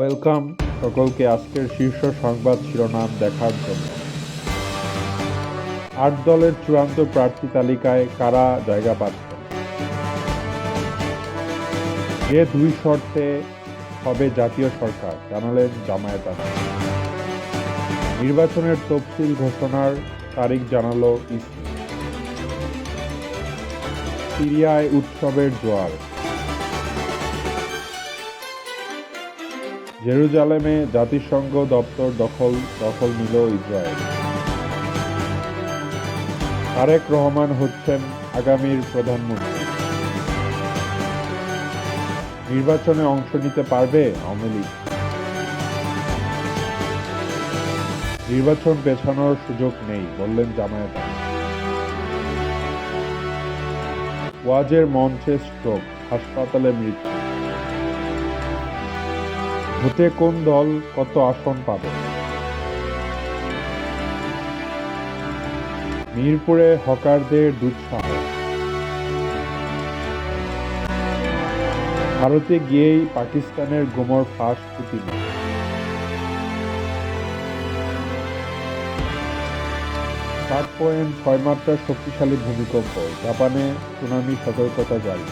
Welcome সকলকে আজকের শীর্ষ সংবাদ শিরোনাম দেখার জন্য। আট দলের চূড়ান্ত প্রার্থী তালিকায় কারা জায়গা পাচ্ছেন যে দুই শর্তে হবে জাতীয় সরকার, জানালেন জামায়াত। নির্বাচনের তফসিল ঘোষণার তারিখ জানালো ইসি সিরিয়ায় উৎসবের জোয়ার। জেরুজালেমে জাতিসংঘ দপ্তর দখল দখল নিল ইসরায়েল। তারেক রহমান হচ্ছেন আগামীর প্রধানমন্ত্রী। নির্বাচনে অংশ নিতে পারবে আওয়ামী লীগ। নির্বাচন পেছানোর সুযোগ নেই, বললেন জামায়াত। ওয়াজের মঞ্চে স্ট্রোক, হাসপাতালে মৃত্যু। ভোটে কোন দল কত আসন পাবে? মিরপুরে হকারদের দুঃসাহ ভারতে গিয়েই পাকিস্তানের গোমর ফাঁস পুতিন সাত পয়েন্ট ছয় মাত্রার শক্তিশালী ভূমিকম্প, জাপানে সুনামি সতর্কতা জারি।